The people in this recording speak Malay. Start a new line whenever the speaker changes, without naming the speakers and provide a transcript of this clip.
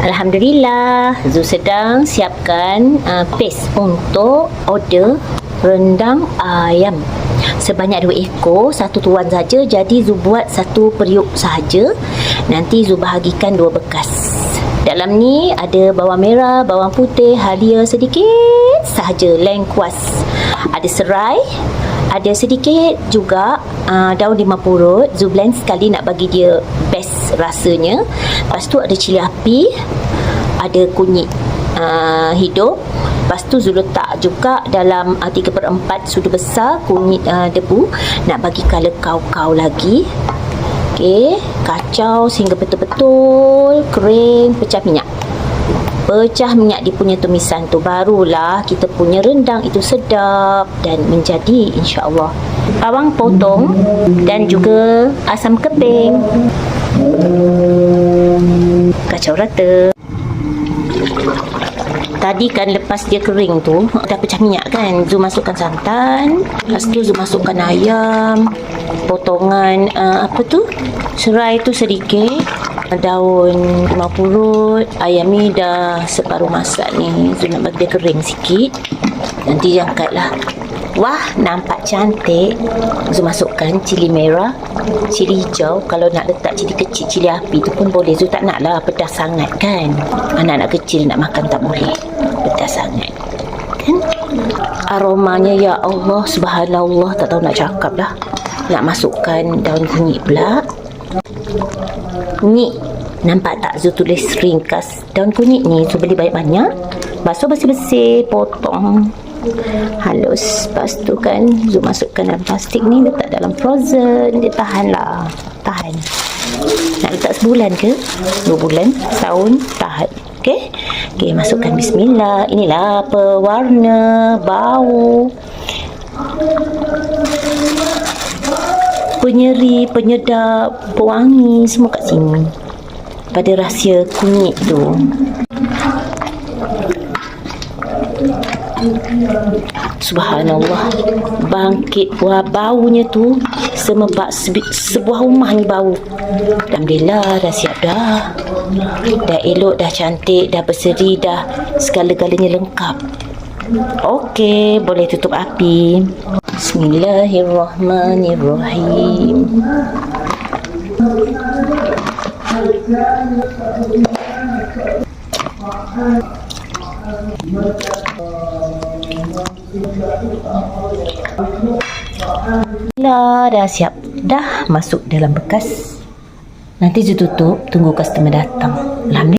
Alhamdulillah, Zu sedang siapkan uh, paste untuk order rendang ayam. Sebanyak dua ekor, satu tuan saja. Jadi Zu buat satu periuk sahaja. Nanti Zu bahagikan dua bekas. Dalam ni ada bawang merah, bawang putih, halia sedikit sahaja, lengkuas. Ada serai, ada sedikit juga uh, daun limau purut. Zu blend sekali nak bagi dia best rasanya. Lepas tu ada cili api ada kunyit uh, hidup. Lepas tu Zu letak juga dalam uh, 3 per 4 sudu besar kunyit uh, debu. Nak bagi color kau-kau lagi. Okey, kacau sehingga betul-betul kering pecah minyak pecah minyak di punya tumisan tu barulah kita punya rendang itu sedap dan menjadi insya-Allah. Bawang potong dan juga asam keping. Kacau rata. Tadi kan lepas dia kering tu Dah pecah minyak kan? Zu masukkan santan Lepas tu Zu masukkan ayam Potongan uh, Apa tu? Serai tu sedikit Daun limau purut Ayam ni dah separuh masak ni. Zu nak bagi dia kering sikit. Nanti angkat lah Wah nampak cantik. Zu masukkan cili merah Cili hijau. Kalau nak letak cili kecil Cili api tu pun boleh. Zu tak nak lah pedas sangat kan? Anak-anak kecil nak makan tak boleh. Pedas sangat. Kan? Aromanya ya Allah Subhanallah. Tak tahu nak cakap lah Nak masukkan daun kunyit pula Ni Nampak tak Zu tulis ringkas? Daun kunyit ni Zu beli banyak-banyak Basuh bersih-bersih Potong. Halus. Lepas tu kan Zu masukkan dalam plastik ni letak dalam frozen. Dia tahan lah. Tahan. Nak letak sebulan ke? Dua bulan setahun tahan. Ok ok masukkan bismillah. Inilah apa warna bau penyeri penyedap pewangi semua kat sini. Pada rahsia kunyit tu. Subhanallah. Bangkit Wah baunya tu Semebak Sebuah rumah ni bau. Alhamdulillah Dah siap dah. Dah elok Dah cantik Dah berseri Dah Segala-galanya lengkap. Okey Boleh tutup api Bismillahirrahmanirrahim Lah, dah siap. Dah masuk dalam bekas. Nanti je tutup, tunggu customer datang. Alhamdulillah.